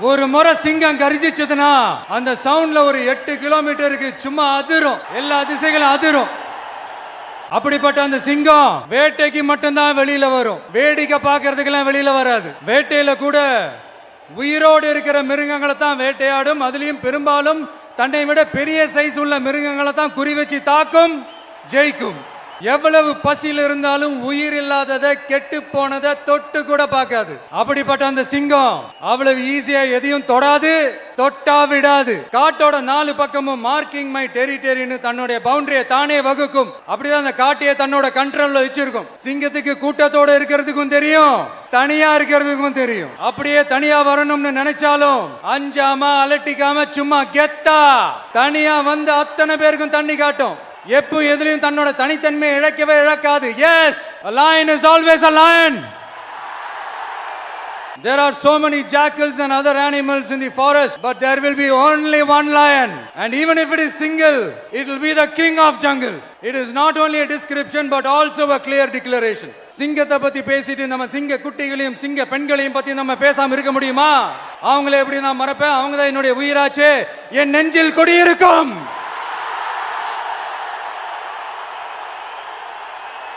ஒரு முறை சிங்கம் கரிசிச்சதுன்னா அந்த சவுண்ட்ல ஒரு எட்டு கிலோமீட்டருக்கு சும்மா அதிரும். எல்லா திசைகளும் அதிரும். அப்படிப்பட்ட அந்த சிங்கம் வேட்டைக்கு மட்டும்தான் வெளியில வரும். வேடிக்கை பார்க்கறதுக்கெல்லாம் வெளியில வராது. வேட்டையில கூட உயிரோடு இருக்கிற மிருகங்களை தான் வேட்டையாடும். அதுலயும் பெரும்பாலும் தன்னை விட பெரிய சைஸ் உள்ள மிருகங்களை தான் குறி வச்சு தாக்கும் ஜெயிக்கும். எவ்வளவு பசியில் இருந்தாலும் உயிர் இல்லாததை கெட்டு போனதை தொட்டு கூட பார்க்காது. அப்படிப்பட்ட அந்த சிங்கம் அவ்வளவு ஈஸியா எதையும் தொடாது தொட்டா விடாது. காட்டோட நாலு பக்கமும் மார்க்கிங் மை டெரிட்டரின்னு தன்னுடைய பவுண்டரியை தானே வகுக்கும். அப்படிதான் அந்த காட்டையை தன்னோட கண்ட்ரோல்ல வச்சிருக்கும். சிங்கத்துக்கு கூட்டத்தோட இருக்கிறதுக்கும் தெரியும் தனியா இருக்கிறதுக்கும் தெரியும். அப்படியே தனியா வரணும்னு நினைச்சாலும் அஞ்சாம அலட்டிக்காம சும்மா கெத்தா. தனியா வந்து அத்தனை பேருக்கும் தண்ணி காட்டும். எப்போ எதுலயும் தன்னோட தனித்தன்மை இழக்கவே இழக்காது yes lion is always a lion There are so many jackals and other animals in the forest, but there will be only one lion. And even if it is single, it will be the king of jungle. It is not only a description, but also a clear declaration. சிங்கத்தை பத்தி பேசிட்டு நம்ம சிங்க குட்டிகளையும் சிங்க பெண்களையும் பத்தி நம்ம பேசாம இருக்க முடியுமா அவங்கள எப்படி நான் மறப்பேன் அவங்க தான் என்னுடைய உயிராச்சு என் நெஞ்சில் குடியிருக்கும்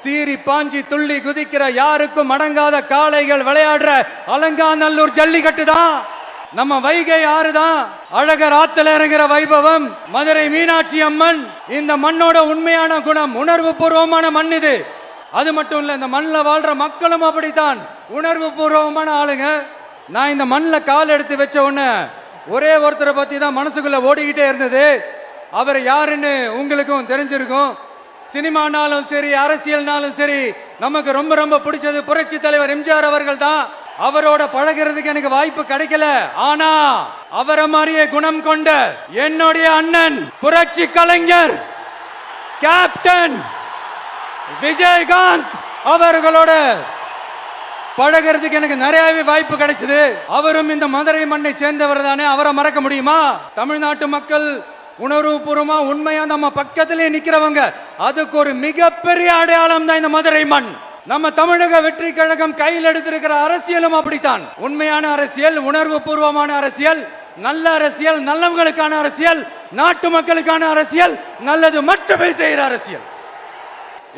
சீறி பாஞ்சி துள்ளி குதிக்கிற யாருக்கும் அடங்காத காளைகள் விளையாடுற அலங்காநல்லூர் ஜல்லிக்கட்டு தான். நம்ம வைகை ஆறு தான் அழகர் ஆத்துல இறங்குற வைபவம் மதுரை மீனாட்சி அம்மன். இந்த மண்ணோட உண்மையான குணம் உணர்வு பூர்வமான மண் இது. அது மட்டும் இல்ல இந்த மண்ணில் வாழ்ற மக்களும் அப்படித்தான். உணர்வு பூர்வமான ஆளுங்க. நான் இந்த மண்ணில் கால் எடுத்து வச்ச உடனே ஒரே ஒருத்தரை பத்தி தான் மனசுக்குள்ள ஓடிக்கிட்டே இருந்தது. அவர் யாருன்னு உங்களுக்கும் தெரிஞ்சிருக்கும். சினிமானாலும் சரி அரசியல்னாலும் சரி நமக்கு ரொம்ப ரொம்ப பிடிச்சது புரட்சி தலைவர் எம்ஜிஆர் அவர்கள் தான் அவரோட பழகிறதுக்கு எனக்கு வாய்ப்பு கிடைக்கல. ஆனா அவரை மாதிரியே குணம் கொண்ட என்னுடைய அண்ணன் புரட்சி கலைஞர் கேப்டன் விஜயகாந்த் அவர்களோட பழகிறதுக்கு எனக்கு நிறையவே வாய்ப்பு கிடைச்சது. அவரும் இந்த மதுரை மண்ணை சேர்ந்தவர் தானே. அவரை மறக்க முடியுமா? தமிழ்நாட்டு மக்கள் உணர்வுபூர்வமா உண்மையா நம்ம பக்கத்திலே நிக்கிறவங்க அதுக்கு ஒரு மிகப்பெரிய அடையாளம் தான் இந்த மதுரை மண். நம்ம தமிழக வெற்றி கழகம் கையில் எடுத்திருக்கிற அரசியலும் அப்படித்தான். உண்மையான அரசியல் உணர்வு பூர்வமான அரசியல் நல்ல அரசியல் நல்லவங்களுக்கான அரசியல் நாட்டு மக்களுக்கான அரசியல் நல்லது மட்டுமே செய்கிற அரசியல்.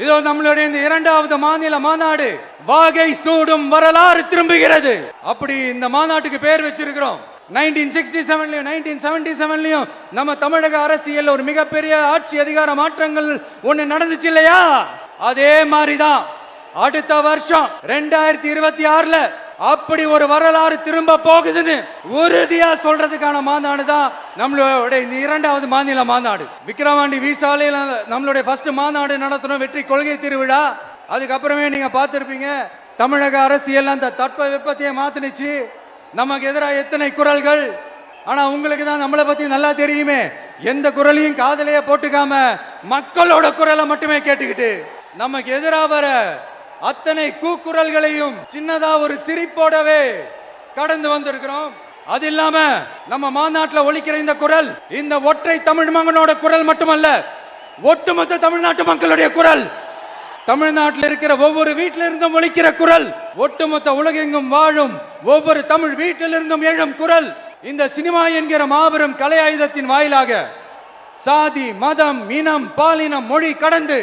இதோ நம்மளுடைய இந்த இரண்டாவது மாநில மாநாடு வாகை சூடும் வரலாறு திரும்புகிறது. அப்படி இந்த மாநாட்டுக்கு பேர் வச்சிருக்கிறோம். நைன்டீன் சிக்ஸ்டி செவன்லையும் நைன்டீன் செவன்டி செவன்லையும் நம்ம தமிழக அரசியல் ஒரு மிகப்பெரிய ஆட்சி அதிகார மாற்றங்கள் ஒன்று நடந்துச்சு இல்லையா? அதே மாதிரிதான் அடுத்த வருஷம் ரெண்டாயிரத்தி இருபத்தி ஆறுல அப்படி ஒரு வரலாறு திரும்ப போகுதுன்னு உறுதியா சொல்றதுக்கான மாநாடு தான் நம்மளோட இந்த இரண்டாவது மாநில மாநாடு. விக்கிரவாண்டி விசாலையில் நம்மளுடைய ஃபர்ஸ்ட் மாநாடு நடத்தணும் வெற்றி கொள்கை திருவிழா. அதுக்கப்புறமே நீங்க பார்த்துருப்பீங்க தமிழக அரசியல் அந்த தட்ப வெப்பத்தையே மாத்துனுச்சு. நமக்கு எதிராக எத்தனை குரல்கள்? ஆனா உங்களுக்கு தான் நம்மளை பத்தி நல்லா தெரியுமே. எந்த குரலையும் காதலையே போட்டுக்காம மக்களோட குரலை மட்டுமே கேட்டுக்கிட்டு நமக்கு எதிராக வர அத்தனை கூக்குரல்களையும் சின்னதா ஒரு சிரிப்போடவே கடந்து வந்திருக்கிறோம். அது இல்லாம நம்ம மாநாட்டில் ஒழிக்கிற இந்த குரல் இந்த ஒற்றை தமிழ் மகனோட குரல் மட்டுமல்ல ஒட்டுமொத்த தமிழ்நாட்டு மக்களுடைய குரல். தமிழ்நாட்டில் இருக்கிற ஒவ்வொரு வீட்டில இருந்தும் குரல் ஒட்டுமொத்த உலகெங்கும் வாழும் ஒவ்வொரு தமிழ் வீட்டிலிருந்தும் எழும் குரல் இந்த சினிமா என்கிற மாபெரும் கலை ஆயுதத்தின் வாயிலாக சாதி மதம் இனம் பாலினம் மொழி கடந்து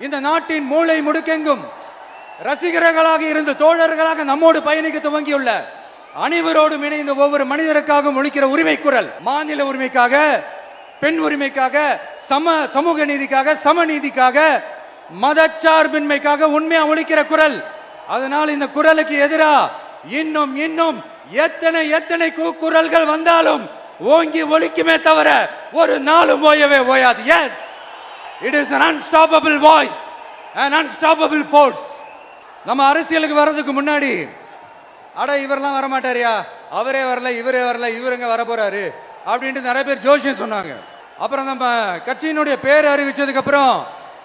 இந்த நாட்டின் மூளை முடுக்கெங்கும் ரசிகர்களாக இருந்து தோழர்களாக நம்மோடு பயணிக்க துவங்கியுள்ள அனைவரோடும் இணைந்த ஒவ்வொரு மனிதருக்காகவும் ஒழிக்கிற உரிமை குரல் மாநில உரிமைக்காக பெண் உரிமைக்காக சம சமூக நீதிக்காக சமநீதிக்காக மதச்சார்பின்மைக்காக உண்மையா ஒழிக்கிற குரல். அதனால் இந்த குரலுக்கு எதிரா இன்னும் இன்னும் எத்தனை எத்தனை கூக்குரல்கள் வந்தாலும் ஓங்கி ஒழிக்குமே தவிர ஒரு நாளும் ஓயவே ஓயாது. Yes it is an unstoppable voice an unstoppable force நம்ம அரசியலுக்கு வர்றதுக்கு முன்னாடி அட இவரெல்லாம் வர மாட்டாரியா அவரே வரல இவரே வரல இவருங்க வர போறாரு அப்படின்ட்டு நிறைய பேர் ஜோஷியம் சொன்னாங்க. அப்புறம் நம்ம கட்சியினுடைய பேர் அறிவிச்சதுக்கு அப்புறம்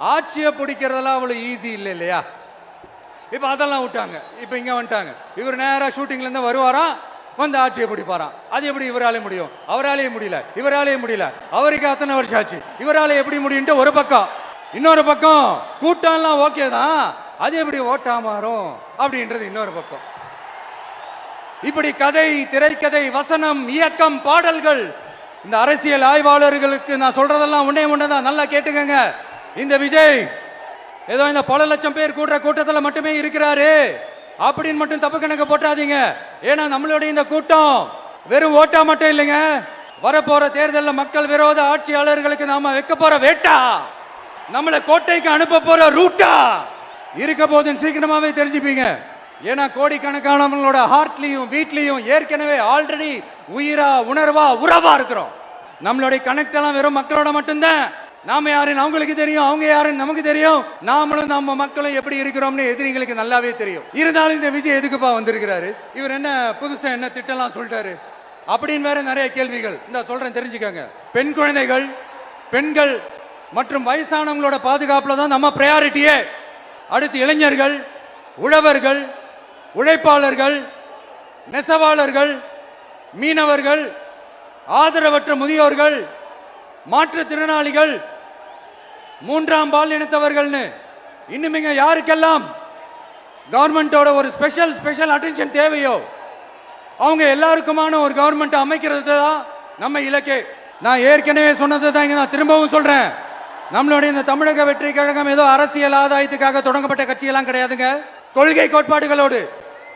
ஆட்சியை பிடிக்கிறதெல்லாம் அவ்வளோ ஈஸி இல்லை இல்லையா? இப்போ அதெல்லாம் விட்டாங்க. இப்போ இங்கே வந்துட்டாங்க. இவர் நேராக ஷூட்டிங்லேருந்து வருவாராம் வந்து ஆட்சியை பிடிப்பாராம். அது எப்படி இவராலே முடியும்? அவராலேயே முடியல. இவராலேயே முடியல. அவருக்கு அத்தனை வருஷம் ஆச்சு. இவரால் எப்படி முடியும்ட்டு ஒரு பக்கம். இன்னொரு பக்கம் கூட்டம்லாம் ஓகே தான். அது எப்படி ஓட்டா மாறும்? அப்படின்றது இன்னொரு பக்கம். இப்படி கதை திரைக்கதை வசனம் இயக்கம் பாடல்கள் இந்த அரசியல் ஆய்வாளர்களுக்கு நான் சொல்றதெல்லாம் உன்னே தான் நல்லா கேட்டுக்கங்க. இந்த விஜய் ஏதோ இந்த பல லட்சம் பேர் கூடுற கூட்டத்தில் மட்டுமே இருக்கிறாரு. அப்படின்னு மட்டும் தப்பு கணக்கு போட்டாதீங்க. ஏன்னா நம்மளுடைய இந்த கூட்டம் வெறும் ஓட்டா மட்டும் இல்லைங்க. வரப்போற தேர்தலில் மக்கள் விரோத ஆட்சியாளர்களுக்கு நாம வைக்க போற வேட்டா. நம்மளை கோட்டைக்கு அனுப்ப போற ரூட்டா. இருக்க போதுன்னு சீக்கிரமாவே தெரிஞ்சுப்பீங்க. ஏன்னா கோடிக்கணக்கானவங்களோட ஹார்ட்லயும் வீட்லயும் ஏற்கனவே ஆல்ரெடி உயிரா உணர்வா உறவா இருக்கிறோம். நம்மளுடைய கனெக்ட் எல்லாம் வெறும் மக்களோட மட்டும்தான். நாம யாருன்னு அவங்களுக்கு தெரியும் அவங்க யாருன்னு நமக்கு தெரியும். நாமளும் நம்ம மக்களும் எப்படி இருக்கிறோம்னு எதிரிகளுக்கு நல்லாவே தெரியும். இருந்தாலும் இந்த விஜய் எதுக்குப்பா வந்திருக்கிறாரு? இவர் என்ன புதுசா என்ன திட்டம்லாம் சொல்லிட்டாரு? அப்படின்னு வேற நிறைய கேள்விகள். இந்த சொல்றேன் தெரிஞ்சுக்கோங்க. பெண் குழந்தைகள் பெண்கள் மற்றும் வயசானவங்களோட பாதுகாப்புல தான் நம்ம ப்ரையாரிட்டியே அடுத்து இளைஞர்கள் உழவர்கள் உழைப்பாளர்கள் நெசவாளர்கள் மீனவர்கள் ஆதரவற்ற முதியோர்கள் மாற்றுத்திறனாளிகள் மூன்றாம் பால் இனத்தவர்கள்னு இன்னுமிங்க யாருக்கெல்லாம் கவர்மெண்டோட ஒரு ஸ்பெஷல் ஸ்பெஷல் அட்டென்ஷன் தேவையோ அவங்க எல்லாருக்குமான ஒரு கவர்மெண்ட் அமைக்கிறது தான் நம்ம இலக்கு. நான் ஏற்கனவே சொன்னது தான் இங்கே நான் திரும்பவும் சொல்றேன். நம்மளுடைய இந்த தமிழக வெற்றி கழகம் ஏதோ அரசியல் ஆதாயத்துக்காக தொடங்கப்பட்ட கட்சியெல்லாம் கிடையாதுங்க. கொள்கை கோட்பாடுகளோடு.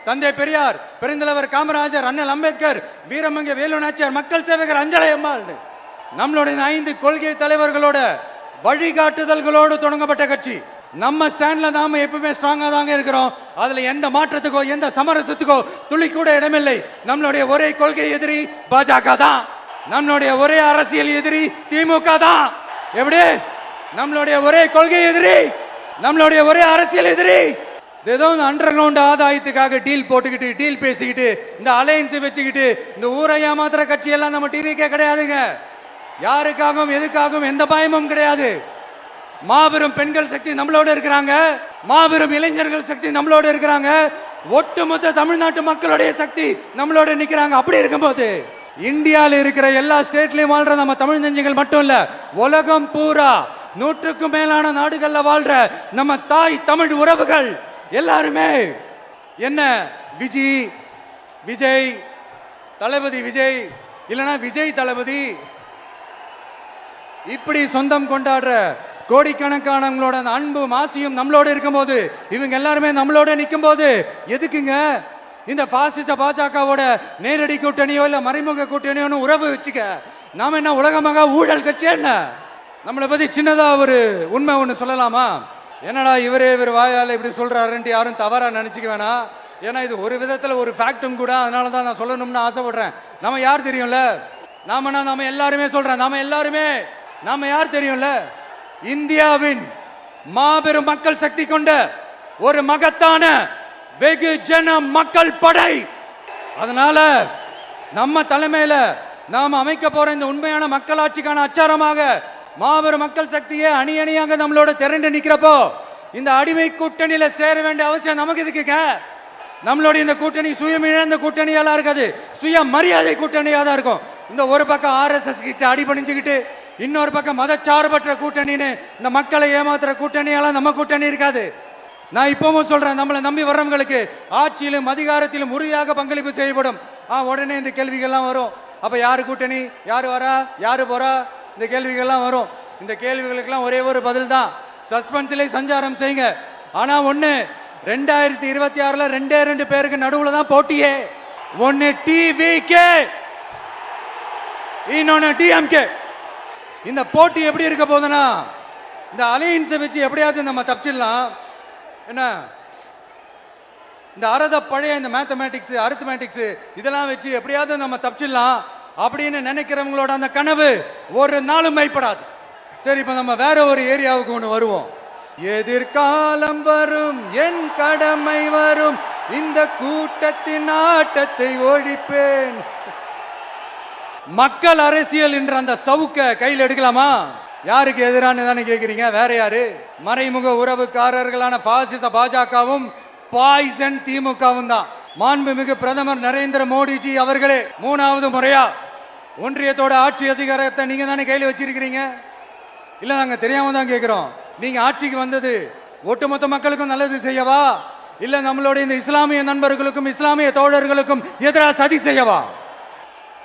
தந்தை பெரியார் பெருந்தலைவர் காமராஜர் அண்ணல் அம்பேத்கர் வீரமங்க வேலு நாச்சியார் மக்கள் சேவகர் அஞ்சலை அம்மாள் நம்மளுடைய ஐந்து கொள்கை தலைவர்களோட வழிகாட்டுதல்களோடு தொடங்கப்பட்ட கட்சி. நம்ம ஸ்டாண்ட்ல நாம எப்பவுமே ஸ்ட்ராங்கா தாங்க இருக்கிறோம். அதுல எந்த மாற்றத்துக்கோ எந்த சமரசத்துக்கோ துளி கூட இடமில்லை. நம்மளுடைய ஒரே கொள்கை எதிரி பாஜக தான். நம்மளுடைய ஒரே அரசியல் எதிரி திமுக தான். எப்படி? நம்மளுடைய ஒரே கொள்கை எதிரி நம்மளுடைய ஒரே அரசியல் எதிரி. ஏதோ இந்த அண்டர் கிரவுண்ட் ஆதாயத்துக்காக டீல் போட்டுக்கிட்டு டீல் பேசிக்கிட்டு இந்த அலையன்ஸ் வச்சுக்கிட்டு இந்த ஊரை ஏமாத்துற கட்சியெல்லாம் நம்ம டிவிக்கே கிடையாதுங்க. யாருக்காகவும் எதுக்காகவும் எந்த பயமும் கிடையாது. மாபெரும் பெண்கள் சக்தி நம்மளோட இருக்கிறாங்க. மாபெரும் இளைஞர்கள் சக்தி நம்மளோட இருக்கிறாங்க. ஒட்டுமொத்த தமிழ்நாட்டு மக்களுடைய சக்தி நம்மளோட நிக்கிறாங்க அப்படி இருக்கும்போது இந்தியாவில் இருக்கிற எல்லா ஸ்டேட்லயும் வாழ்ற நம்ம தமிழ் நெஞ்சங்கள் மட்டும் இல்ல உலகம் பூரா நூற்றுக்கும் மேலான நாடுகள்ல வாழ்ற நம்ம தாய் தமிழ் உறவுகள் எல்லாருமே என்ன? விஜி விஜய் தளபதி விஜய். இல்லைன்னா விஜய் தளபதி இப்படி சொந்தம் கொண்டாடுற கோடிக்கணக்கானவங்களோட அந்த அன்பு மாசியும் நம்மளோட இருக்கும்போது இவங்க எல்லாருமே நம்மளோட நிற்கும் போது எதுக்குங்க? இந்த பாசிச பாஜகவோட நேரடி கூட்டணியோ இல்ல மறைமுக கூட்டணியோன்னு உறவு வச்சுக்க நாம என்ன உலகமாக ஊழல் கட்சி என்ன? நம்மளை பத்தி சின்னதா ஒரு உண்மை ஒன்று சொல்லலாமா? என்னடா இவரே இவர் வாயால் இப்படி சொல்றாருன்ட்டு யாரும் தவறா நினைச்சுக்க வேணாம் ஏன்னா இது ஒரு விதத்துல ஒரு ஃபேக்டும் கூட அதனால தான் நான் சொல்லணும்னு ஆசைப்படுறேன். நம்ம யார் தெரியும்ல? நாமனா நாம எல்லாருமே சொல்றேன் நாம எல்லாருமே நாம யார் தெரியும்ல? இந்தியாவின் மாபெரும் மக்கள் சக்தி கொண்ட ஒரு மகத்தான வெகு ஜன மக்கள் படை. அதனால நம்ம தலைமையில நாம் அமைக்க போற இந்த உண்மையான மக்களாட்சிக்கான அச்சாரமாக மாபெரும் மக்கள் சக்தியை அணி அணியாக நம்மளோட திரண்டு நிக்கிறப்போ இந்த அடிமை கூட்டணியில சேர வேண்டிய அவசியம் நமக்கு இருக்குங்க நம்மளுடைய இந்த கூட்டணி சுயமிழந்த கூட்டணியெல்லாம் இருக்காது. சுய மரியாதை கூட்டணியாக தான் இருக்கும். இந்த ஒரு பக்கம் ஆர்எஸ்எஸ் கிட்ட அடிபணிஞ்சுக்கிட்டு இன்னொரு பக்கம் மதச்சார்பற்ற கூட்டணின்னு இந்த மக்களை ஏமாத்துற கூட்டணியெல்லாம் நம்ம கூட்டணி இருக்காது. நான் இப்பவும் சொல்றேன் நம்மளை நம்பி வர்றவங்களுக்கு ஆட்சியிலும் அதிகாரத்திலும் உறுதியாக பங்களிப்பு செய்யப்படும். ஆ உடனே இந்த கேள்விகள்லாம் வரும். அப்ப யாரு கூட்டணி? யாரு வரா? யாரு போறா? இந்த கேள்விகள்லாம் வரும். இந்த கேள்விகளுக்கெல்லாம் ஒரே ஒரு பதில் தான். சஸ்பென்ஸ்லேயே சஞ்சாரம் செய்யுங்க. ஆனா ஒண்ணு ரெண்டாயிரத்தி இருபத்தி ஆறுல ரெண்டே ரெண்டு பேருக்கு நடுவுல தான் போட்டியே. ஒன்னு டிவிகே இன்னொன்னு டிஎம்கே இந்த போட்டி எப்படி இருக்க போகுதுன்னா இந்த அலையன்ஸை வச்சு எப்படியாவது நம்ம தப்பிச்சிடலாம். என்ன? இந்த அறத பழைய இந்த மேத்தமேட்டிக்ஸ் அரித்மேட்டிக்ஸ் இதெல்லாம் வச்சு எப்படியாவது நம்ம தப்பிச்சிடலாம் அப்படின்னு நினைக்கிறவங்களோட அந்த கனவு ஒரு நாளும் மைப்படாது சரி இப்போ நம்ம வேற ஒரு ஏரியாவுக்கு ஒன்று வருவோம். எதிர்காலம் வரும் என் கடமை வரும் இந்த கூட்டத்தின் ஆட்டத்தை ஒழிப்பேன். மக்கள் அரசியல் என்ற அந்த சவுக்க கையில் எடுக்கலாமா? யாருக்கு எதிரானு தானே கேட்குறீங்க வேற யாரு? மறைமுக உறவுக்காரர்களான பாசிச பாஜகவும் பாய்சன் திமுகவும் தான். மாண்புமிகு பிரதமர் நரேந்திர மோடிஜி அவர்களே மூணாவது முறையா ஒன்றியத்தோட ஆட்சி அதிகாரத்தை நீங்க தானே கையில் வச்சிருக்கிறீங்க? இல்ல நாங்க தெரியாம தான் கேட்குறோம் நீங்க ஆட்சிக்கு வந்தது ஒட்டுமொத்த மக்களுக்கும் நல்லது செய்யவா? இல்ல நம்மளுடைய இந்த இஸ்லாமிய நண்பர்களுக்கும் இஸ்லாமிய தோழர்களுக்கும் எதிராக சதி செய்யவா?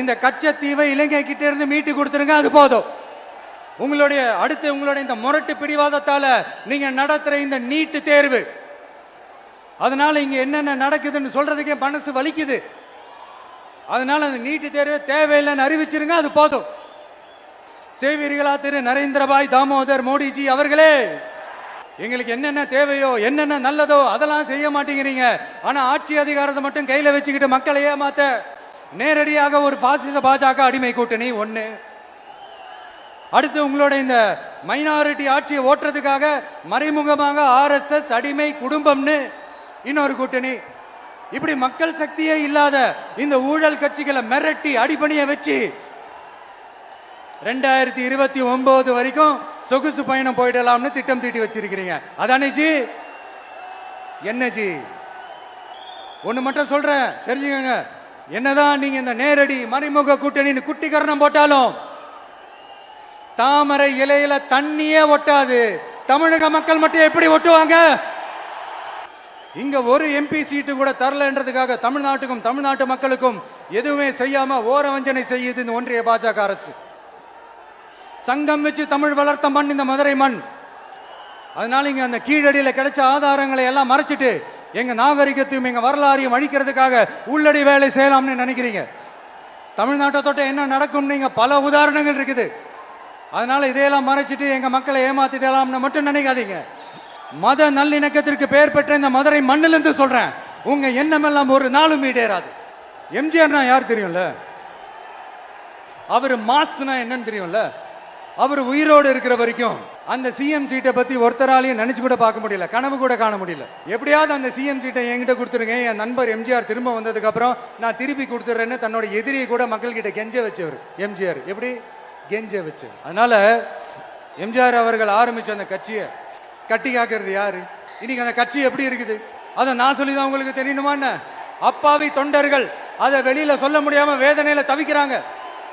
இந்த கச்சத்தீவை இலங்கை கிட்ட இருந்து மீட்டு கொடுத்துருங்க அது போதும். உங்களுடைய அடுத்து உங்களுடைய இந்த முரட்டு பிடிவாதத்தால நீங்க நடத்துற இந்த நீட்டு தேர்வு. அதனால இங்க என்னென்ன நடக்குதுன்னு சொல்றதுக்கே மனசு வலிக்குது. அதனால அந்த நீட்டு தேர்வு தேவையில்லைன்னு அறிவிச்சிருங்க அது போதும். செய்வீர்களா திரு நரேந்திரபாய் தாமோதர் மோடிஜி அவர்களே? எங்களுக்கு என்னென்ன தேவையோ என்னென்ன நல்லதோ அதெல்லாம் செய்ய மாட்டேங்கிறீங்க. ஆனா ஆட்சி அதிகாரத்தை மட்டும் கையில வச்சுக்கிட்டு மக்களை ஏமாத்த நேரடியாக ஒரு பாசிச பாஜக அடிமை கூட்டணி ஒண்ணு. அடுத்து உங்களோட இந்த மைனாரிட்டி ஆட்சியை ஓட்டுறதுக்காக மறைமுகமாக ஆர்எஸ்எஸ் அடிமை குடும்பம்னு இன்னொரு கூட்டணி. இப்படி மக்கள் சக்தியே இல்லாத இந்த ஊழல் கட்சிகளை மிரட்டி அடிபணிய வச்சு ரெண்டாயிரத்தி இருபத்தி ஒன்பது வரைக்கும் சொகுசு பயணம் போயிடலாம்னு திட்டம் தீட்டி வச்சிருக்கிறீங்க. அதானே ஜி? என்ன ஜி? ஒண்ணு மட்டும் சொல்றேன். தெரிஞ்சுக்கங்க. என்னதான் நீங்க இந்த நேரடி மறைமுக கூட்டணின்னு குட்டிகரணம் போட்டாலும் தாமரை இலையில தண்ணியே ஒட்டாது. தமிழக மக்கள் மட்டும் எப்படி ஒட்டுவாங்க? இங்க ஒரு எம்பி சீட்டு கூட தரலன்றதுக்காக தமிழ்நாட்டுக்கும் தமிழ்நாட்டு மக்களுக்கும் எதுவுமே செய்யாம ஓரவஞ்சனை செய்யுது இந்த ஒன்றிய பாஜக அரசு. சங்கம் வச்சு தமிழ் வளர்த்த மண் இந்த மதுரை மண். அதனால இங்க அந்த கீழடியில் கிடைச்ச ஆதாரங்களை எல்லாம் மறைச்சிட்டு எங்க நாகரிகத்தையும் எங்க வரலாறையும் அழிக்கிறதுக்காக உள்ளடி வேலை செய்யலாம்னு நினைக்கிறீங்க. தமிழ்நாட்டை தொட்ட என்ன நடக்கும் நீங்க பல உதாரணங்கள் இருக்குது. அதனால இதையெல்லாம் மறைச்சிட்டு எங்க மக்களை ஏமாத்திடலாம்னு மட்டும் நினைக்காதீங்க. மத நல்லிணக்கத்திற்கு பெயர் பெற்ற இந்த மதுரை மண்ணிலிருந்து சொல்றேன். உங்க எண்ணமெல்லாம் ஒரு நாளும் ஈடேறாது. எம்ஜிஆர்னா யார் தெரியும்ல? அவர் மாஸ்னா என்னன்னு தெரியும்ல? அவர் உயிரோடு இருக்கிற வரைக்கும் அந்த சிஎம் சீட்டை பத்தி ஒருத்தராலையும் நினைச்சு கூட பார்க்க முடியல கனவு கூட காண முடியல. எப்படியாவது அந்த சிஎம் சீட்டை என்கிட்ட கொடுத்துருங்க என் நண்பர் எம்ஜிஆர் திரும்ப வந்ததுக்கு அப்புறம் நான் திருப்பி கொடுத்துட்றேன்னு தன்னோட எதிரியை கூட மக்கள் கிட்ட கெஞ்ச வச்சவர் எம்ஜிஆர் எப்படி? கெஞ்ச வச்சு அதனால எம்ஜிஆர் அவர்கள் ஆரம்பிச்ச அந்த கட்சியை கட்டி காக்கிறது யாரு? இன்னைக்கு அந்த கட்சி எப்படி இருக்குது? அதை நான் சொல்லி தான் உங்களுக்கு தெரியணுமா என்ன? அப்பாவி தொண்டர்கள் அதை வெளியில சொல்ல முடியாம வேதனையில தவிக்கிறாங்க.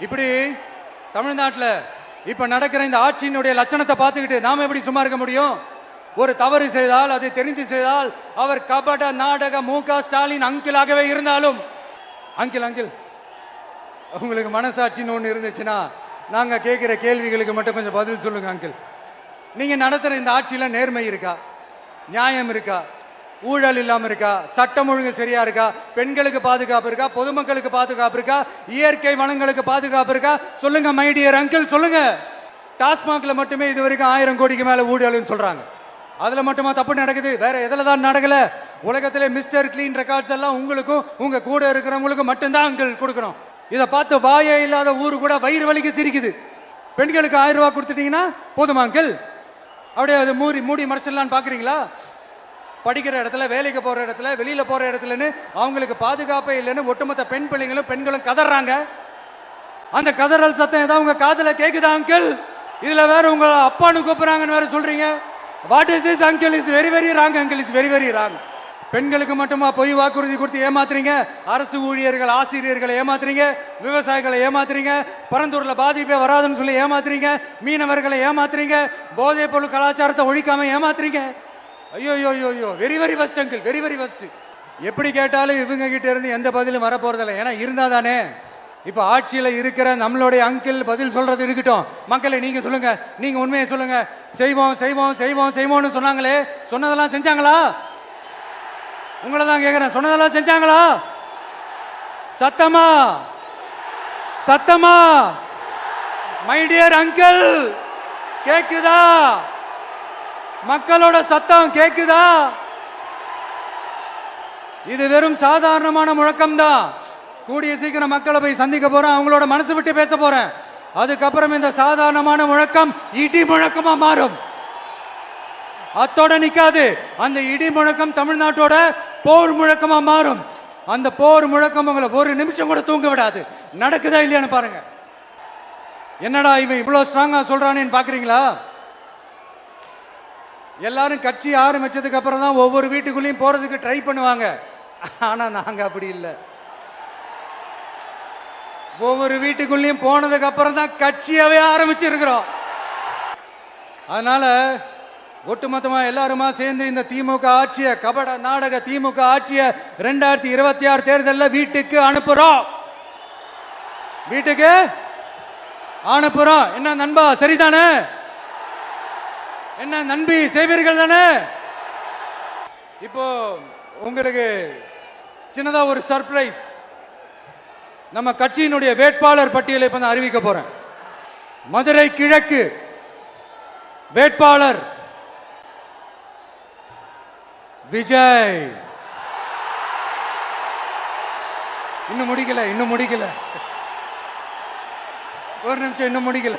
இப்படி தமிழ்நாட்டில் இப்ப நடக்கிற இந்த ஆட்சியினுடைய லட்சணத்தை பார்த்துக்கிட்டு நாம எப்படி சும்மா இருக்க முடியும்? ஒரு தவறு செய்தால் அதை தெரிந்து செய்தால் அவர் கபட நாடக மு க ஸ்டாலின் அங்கிளாகவே இருந்தாலும் அங்கிள் அங்கிள் உங்களுக்கு மனசாட்சின்னு ஒன்று இருந்துச்சுன்னா நாங்க கேட்கிற கேள்விகளுக்கு மட்டும் கொஞ்சம் பதில் சொல்லுங்க அங்கிள். நீங்க நடத்துற இந்த ஆட்சியில நேர்மை இருக்கா? நியாயம் இருக்கா? ஊழல் இல்லாம இருக்கா? சட்டம் ஒழுங்கு சரியா இருக்கா? பெண்களுக்கு பாதுகாப்பு இருக்கா? பொதுமக்களுக்கு பாதுகாப்பு இருக்கா? இயற்கை வளங்களுக்கு பாதுகாப்பு இருக்கா? சொல்லுங்க மை டியர் அங்கிள் சொல்லுங்க. டாஸ்மாக்ல மட்டுமே இது வரைக்கும் ஆயிரம் கோடிக்கு மேல ஊழல்னு சொல்றாங்க. அதுல மட்டுமா தப்பு நடக்குது? வேற எதுல தான் நடக்கல? உலகத்திலே மிஸ்டர் கிளீன் ரெக்கார்ட்ஸ் எல்லாம் உங்களுக்கும் உங்க கூட இருக்கிறவங்களுக்கும் மட்டும்தான் அங்கிள் கொடுக்கணும். இதை பார்த்து வாயே இல்லாத ஊர் கூட வயிறு வலிக்கு சிரிக்குது. பெண்களுக்கு ஆயிரம் ரூபாய் கொடுத்துட்டீங்கன்னா போதுமா அங்கிள் அப்படியே அது மூடி மூடி மறைச்சிடலான்னு பாக்குறீங்களா படிக்கிற இடத்துல வேலைக்கு போகிற இடத்துல வெளியில் போகிற இடத்துலன்னு அவங்களுக்கு பாதுகாப்பே இல்லைன்னு ஒட்டுமொத்த பெண் பிள்ளைங்களும் பெண்களும் கதறாங்க. அந்த கதறல் சத்தம் ஏதாவது உங்கள் காதில் கேட்குதா அங்கிள்? இதில் வேற உங்களை அப்பான்னு கூப்பிட்றாங்கன்னு வேற சொல்கிறீங்க what is this uncle is very very wrong uncle is very very wrong பெண்களுக்கு மட்டுமா பொய் வாக்குறுதி கொடுத்து ஏமாத்துறீங்க? அரசு ஊழியர்கள் ஆசிரியர்களை ஏமாத்துறீங்க? விவசாயிகளை ஏமாத்துறீங்க? பரந்தூரில் பாதிப்பே வராதுன்னு சொல்லி ஏமாத்துறீங்க? மீனவர்களை ஏமாத்துறீங்க? போதைப் பொருள் கலாச்சாரத்தை ஒழிக்காம ஏமாத்துறீங்க? ஐயோ ஐயோ ஐயோ very very fast uncle very very fast எப்படி கேட்டாலும் இவங்க கிட்ட இருந்து எந்த பதிலும் வரப்போறதில்லை. ஏன்னா இருந்தா தானே இப்போ ஆட்சியில இருக்கிற நம்மளுடைய அங்கிள் பதில் சொல்றது இருக்கட்டும். மக்களை நீங்க சொல்லுங்க. நீங்க உண்மையை சொல்லுங்க. செய்வோம் செய்வோம் செய்வோம் செய்வோம்னு சொன்னாங்களே. சொன்னதெல்லாம் செஞ்சாங்களா? உங்களை தான் கேட்குறேன் சொன்னதெல்லாம் செஞ்சாங்களா? சத்தமா? சத்தமா? மை டியர் அங்கிள் கேக்குதா? மக்களோட சத்தம் கேக்குதா? இது வெறும் சாதாரணமான முழக்கம் தான் கூடிய சீக்கிரம் மக்களை போய் சந்திக்க போறேன். அவங்களோட மனசு விட்டு பேச போறேன். அதுக்கப்புறம் இந்த சாதாரணமான முழக்கம் இடி முழக்கமா மாறும். அத்தோட நிக்காது. அந்த இடி முழக்கம் தமிழ்நாட்டோட போர் முழக்கமா மாறும். அந்த போர் முழக்கம் உங்களை ஒரு நிமிஷம் கூட தூங்க விடாது. நடக்குதா இல்லையான்னு பாருங்க. என்னடா இவன் இவ்வளவு ஸ்ட்ராங்கா சொல்றானேன்னு பாக்குறீங்களா? எல்லாரும் கட்சி ஆரம்பிச்சதுக்கு அப்புறம் தான் ஒவ்வொரு வீட்டுக்குள்ளேயும் போறதுக்கு ட்ரை பண்ணுவாங்க. ஆனா நாங்க அப்படி இல்லை. ஒவ்வொரு வீட்டுக்குள்ளேயும் போனதுக்கு அப்புறம் தான் கட்சியாவே ஆரம்பிச்சிருக்கிறோம். அதனால ஒட்டுமொத்தமா எல்லாருமா சேர்ந்து இந்த திமுக ஆட்சிய கபட நாடக திமுக ஆட்சிய ரெண்டாயிரத்தி இருபத்தி ஆறு தேர்தலில் வீட்டுக்கு அனுப்புறோம். வீட்டுக்கு அனுப்புறோம். என்ன நண்பா சரிதானே? என்ன நண்பி செய்வீர்கள் தானே? இப்போ உங்களுக்கு சின்னதா ஒரு சர்ப்ரைஸ் நம்ம கட்சியினுடைய வேட்பாளர் பட்டியலை இப்போ நான் அறிவிக்க போறேன். மதுரை கிழக்கு வேட்பாளர் விஜய். இன்னும் முடிக்கல இன்னும் முடிக்கல. ஒரு நிமிஷம் இன்னும் முடிக்கல.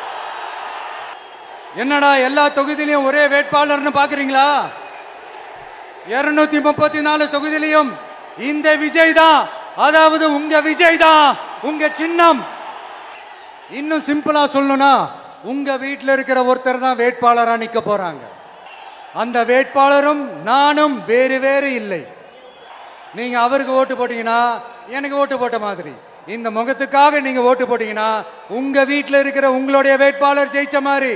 என்னடா எல்லா தொகுதியிலையும் ஒரே வேட்பாளர்னு பாக்குறீங்களா? இருநூத்தி முப்பத்தி நாலு தொகுதியிலையும் இந்த விஜய் தான் அதாவது உங்க விஜய் தான் உங்க சின்னம். இன்னும் சிம்பிளா சொல்லணும்னா உங்க வீட்டில் இருக்கிற ஒருத்தர் தான் வேட்பாளரா நிக்க போறாங்க. அந்த வேட்பாளரும் நானும் வேறு வேறு இல்லை. நீங்க அவருக்கு ஓட்டு போட்டீங்கன்னா எனக்கு ஓட்டு போட்ட மாதிரி. இந்த முகத்துக்காக நீங்க ஓட்டு போட்டீங்கன்னா உங்க வீட்டில் இருக்கிற உங்களுடைய வேட்பாளர் ஜெயிச்ச மாதிரி.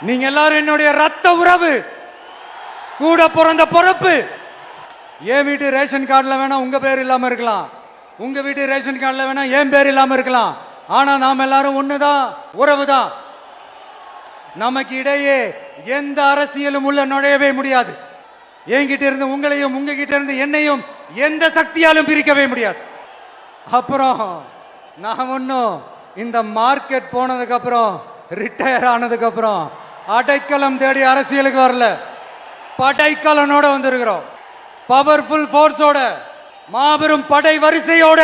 நீங்க எல்லாரும் என்னுடைய ரத்த உறவு. கூட பிறந்த பொறுப்பு. என் வீட்டு ரேஷன் கார்டில் வேணா உங்க பேர் இல்லாம இருக்கலாம். உங்க வீட்டு ரேஷன் கார்டில் வேணா என் பேர் இல்லாம இருக்கலாம். ஆனா நாம் எல்லாரும் ஒண்ணுதான் உறவுதான். நமக்கு இடையே எந்த அரசியலும் உள்ள நுழையவே முடியாது. என்கிட்ட இருந்து உங்களையும் உங்ககிட்ட இருந்து என்னையும் எந்த சக்தியாலும் பிரிக்கவே முடியாது. அப்புறம் நான் ஒன்றும் இந்த மார்க்கெட் போனதுக்கப்புறம் ரிட்டையர் ஆனதுக்கப்புறம் அடைக்கலம் தேடி அரசியலுக்கு வரல. படைக்கலனோட வந்திருக்கிறோம். பவர்ஃபுல் ஃபோர்ஸோட மாபெரும் படை வரிசையோட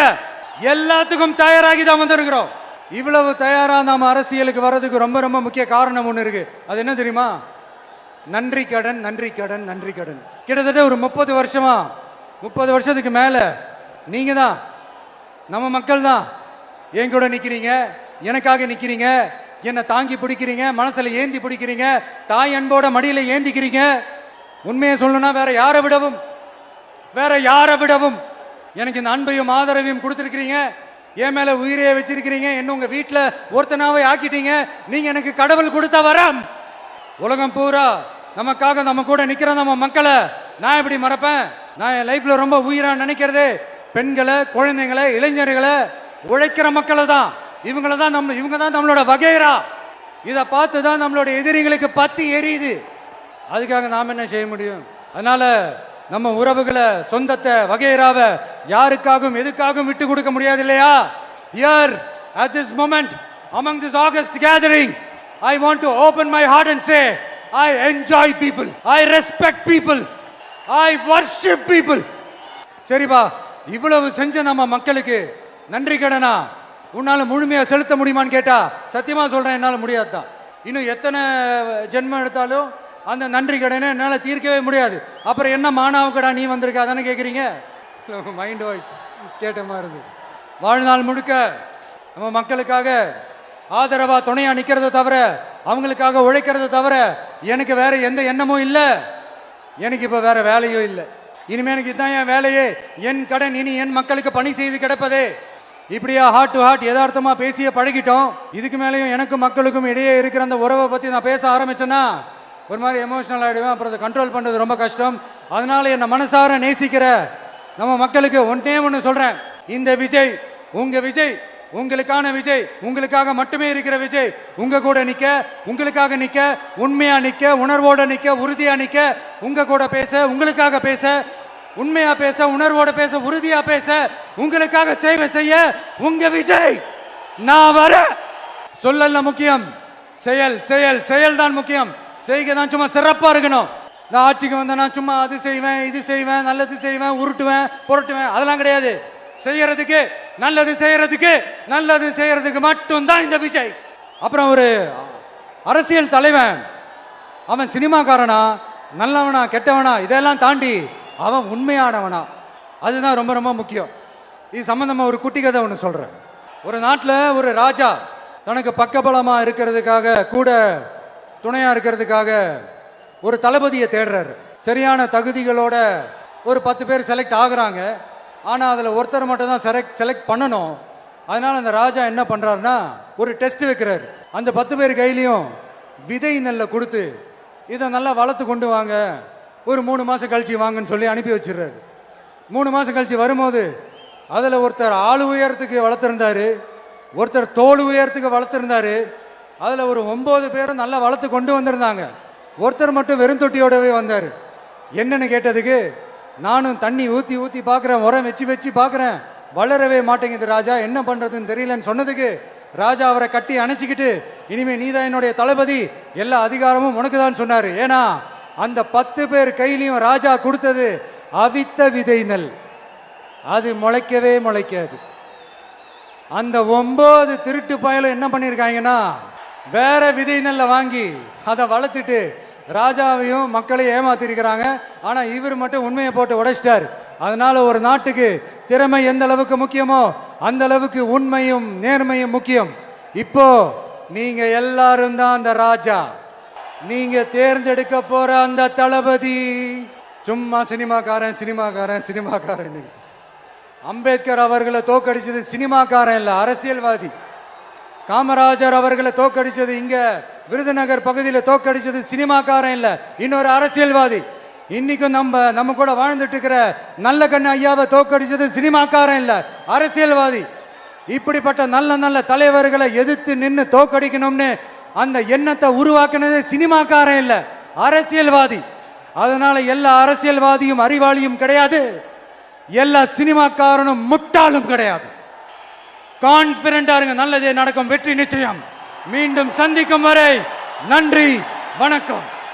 எல்லாத்துக்கும் தயாராகி தான் வந்திருக்கிறோம். இவ்வளவு தயாரா நாம அரசியலுக்கு வர்றதுக்கு ரொம்ப ரொம்ப முக்கிய காரணம் ஒன்று இருக்கு. அது என்ன தெரியுமா? நன்றி கடன் நன்றி கடன் நன்றி கடன். கிட்டத்தட்ட ஒரு முப்பது வருஷமா முப்பது வருஷத்துக்கு மேல நீங்க தான் நம்ம மக்கள் தான். என் கூட நிக்கிறீங்க எனக்காக நிக்கிறீங்க என்னை தாங்கி பிடிக்கிறீங்க மனசில் ஏந்தி பிடிக்கிறீங்க தாய் அன்போட மடியில் ஏந்திக்கிறீங்க. உண்மையை சொல்லணும்னா வேற யாரை விடவும்? வேற யாரை விடவும்? எனக்கு இந்த அன்பையும் ஆதரவையும் கொடுத்துருக்கிறீங்க. என் மேலே உயிரையே வச்சிருக்கிறீங்க. என்ன உங்கள் வீட்டில் ஒருத்தனாவே ஆக்கிட்டீங்க? நீங்கள் எனக்கு கடவுள் கொடுத்த வரம். உலகம் பூரா நமக்காக நம்ம கூட நிற்கிற நம்ம மக்களை. நான் எப்படி மறப்பேன்? நான் என் லைஃப்பில் ரொம்ப உயிராக நினைக்கிறது. பெண்களை குழந்தைங்களை இளைஞர்களை உழைக்கிற மக்களை தான். இவங்கள தான் நம்ம இவங்க தான் நம்மளோட வகைரா. இதை பார்த்து தான் நம்மளோட எதிரிகளுக்கு பத்தி எரியுது. அதுக்காக நாம் என்ன செய்ய முடியும்? அதனால் நம்ம உறவுகளை சொந்தத்தை வகைராவை யாருக்காகவும் எதுக்காகவும் விட்டு கொடுக்க முடியாது இல்லையா? Here at this moment among this august gathering i want to open my heart and say i enjoy people. I respect people. I worship people. சரிப்பா இவ்வளவு செஞ்ச நம்ம மக்களுக்கு நன்றி கடனா? உன்னால முழுமையா செலுத்த முடியுமான்னு கேட்டா சத்தியமா சொல்றேன் என்னால முடியாதுதான். இன்னும் எத்தனை ஜென்மம் எடுத்தாலும் அந்த நன்றி கடனை என்னால தீர்க்கவே முடியாது. அப்புறம் என்ன மானாவுக்கடா நீ வந்திருக்க? அதானே கேக்குறீங்க? மைண்ட் வாய்ஸ் கேட்ட மாதிரி இருந்தது. வாழ்நாள் முழுக்க நம்ம மக்களுக்காக ஆதரவா துணையா நிக்கிறத தவிர அவங்களுக்காக உழைக்கிறத தவிர எனக்கு வேற எந்த எண்ணமும் இல்லை. எனக்கு இப்ப வேற வேலையும் இல்லை. இனிமே எனக்கு இதான் என் வேலையே. என் கடன் இனி என் மக்களுக்கு பணி செய்து கிடப்பதே. இப்படியா ஹார்ட் டு ஹார்ட் யதார்த்தமா பேசிய பழகிட்டோம். இதுக்கு மேலேயும் எனக்கும் மக்களுக்கும் இடையே இருக்கிற அந்த உறவை பத்தி நான் பேச ஆரம்பிச்சேன்னா ஒரு மாதிரி எமோஷனல் ஆகிடுவேன் அப்புறம் அதை கண்ட்ரோல் பண்றது ரொம்ப கஷ்டம். அதனால என்ன மனசார நேசிக்கிற நம்ம மக்களுக்கு ஒன்னே ஒன்று சொல்றேன். இந்த விஜய் உங்க விஜய் உங்களுக்கான விஜய் உங்களுக்காக மட்டுமே இருக்கிற விஜய் உங்க கூட நிக்க உங்களுக்காக நிக்க உண்மையா நிக்க உணர்வோட நிக்க உறுதியா நிக்க உங்க கூட பேச உங்களுக்காக பேச உண்மையா பேச உணர்வோட பேச உறுதியா பேச உங்களுக்காக சேவை செய்ய உங்க விஜய் நான் வர. சொல்லல முக்கியம். செயல் செயல் செயல் தான் முக்கியம். செய்கை தான் சும்மா சிறப்பா இருக்கணும். நான் ஆட்சிக்கு வந்தேன்னா சும்மா அது செய்வேன் இது செய்வேன் நல்லது செய்வேன் உருட்டுவேன் புரட்டுவேன் அதெல்லாம் கிடையாது. செய்யறதுக்கு நல்லது செய்யறதுக்கு நல்லது செய்யறதுக்கு மட்டும்தான் இந்த விஜய். அப்புறம் ஒரு அரசியல் தலைவன். அவன் சினிமாக்காரனா நல்லவனா கெட்டவனா இதெல்லாம் தாண்டி அவன் உண்மையானவனா? அதுதான் ரொம்ப ரொம்ப முக்கியம். இது சம்மந்தமாக ஒரு குட்டி கதை ஒன்று சொல்கிறேன் ஒரு நாட்டில் ஒரு ராஜா தனக்கு பக்கபலமாக இருக்கிறதுக்காக கூட துணையாக இருக்கிறதுக்காக ஒரு தளபதியை தேடுறாரு. சரியான தகுதிகளோட ஒரு பத்து பேர் செலக்ட் ஆகுறாங்க. ஆனால் அதில் ஒருத்தர் மட்டும் தான் செலக்ட் செலக்ட் பண்ணணும். அதனால் அந்த ராஜா என்ன பண்ணுறாருன்னா ஒரு டெஸ்ட் வைக்கிறாரு. அந்த பத்து பேர் கையிலையும் விதை நெல்லை கொடுத்து இதை நல்லா வளர்த்து கொண்டு வாங்க. ஒரு மூணு மாதம் கழிச்சு வாங்கன்னு சொல்லி அனுப்பி வச்சிடுறாரு. மூணு மாதம் கழிச்சு வரும்போது அதில் ஒருத்தர் ஆள் உயரத்துக்கு வளர்த்துருந்தாரு ஒருத்தர் தோல் உயரத்துக்கு வளர்த்துருந்தாரு அதில் ஒரு ஒம்பது பேரும் நல்லா வளர்த்து கொண்டு வந்திருந்தாங்க. ஒருத்தர் மட்டும் வெறும் தொட்டியோடவே வந்தார். என்னன்னு கேட்டதுக்கு நானும் தண்ணி ஊற்றி ஊற்றி பார்க்குறேன் உரம் வச்சு வச்சு பார்க்குறேன் வளரவே மாட்டேங்குது ராஜா என்ன பண்ணுறதுன்னு தெரியலன்னு சொன்னதுக்கு ராஜா அவரை கட்டி அணைச்சிக்கிட்டு இனிமேல் நீதான் என்னுடைய தளபதி எல்லா அதிகாரமும் உனக்கு தான் சொன்னார். ஏன்னா அந்த பத்து பேர் கையிலையும் ராஜா கொடுத்தது அவித்த விதை நெல். அது முளைக்கவே முளைக்காது. அந்த ஒன்பது திருட்டு பயலும் என்ன பண்ணியிருக்காங்கன்னா வேற விதை நெல்லை வாங்கி அதை வளர்த்துட்டு ராஜாவையும் மக்களையும் ஏமாத்திருக்கிறாங்க. ஆனால் இவர் மட்டும் உண்மையை போட்டு உடைச்சிட்டார். அதனால ஒரு நாட்டுக்கு திறமை எந்த அளவுக்கு முக்கியமோ அந்த அளவுக்கு உண்மையும் நேர்மையும் முக்கியம். இப்போ நீங்க எல்லாரும் தான் அந்த ராஜா. நீங்க தேர்ந்தெடுக்க போற அந்த தளபதி. சும்மா சினிமாக்காரன் சினிமாக்காரன் சினிமாக்காரன். அம்பேத்கர் அவர்களை தோக்கடிச்சது சினிமாக்காரன் இல்ல அரசியல்வாதி. காமராஜர் அவர்களை தோக்கடிச்சது இங்க விருதுநகர் பகுதியில் தோக்கடிச்சது சினிமாக்காரன் இல்ல இன்னொரு அரசியல்வாதி. இன்னைக்கும் நம்ம நம்ம கூட வாழ்ந்துட்டு இருக்கிற நல்ல கண்ணு ஐயாவை தோக்கடிச்சது சினிமாக்காரன் இல்ல அரசியல்வாதி. இப்படிப்பட்ட நல்ல நல்ல தலைவர்களை எதிர்த்து நின்று தோக்கடிக்கணும்னு அந்த எண்ணத்தை உருவாக்கினது சினிமாக்காரன் இல்ல அரசியல்வாதி. அதனால எல்லா அரசியல்வாதியும் அறிவாளியும் கிடையாது எல்லா சினிமாக்காரனும் முட்டாளும் கிடையாது. கான்பிடண்டா இருங்க நல்லதே நடக்கும் வெற்றி நிச்சயம். மீண்டும் சந்திக்கும் வரை நன்றி வணக்கம்.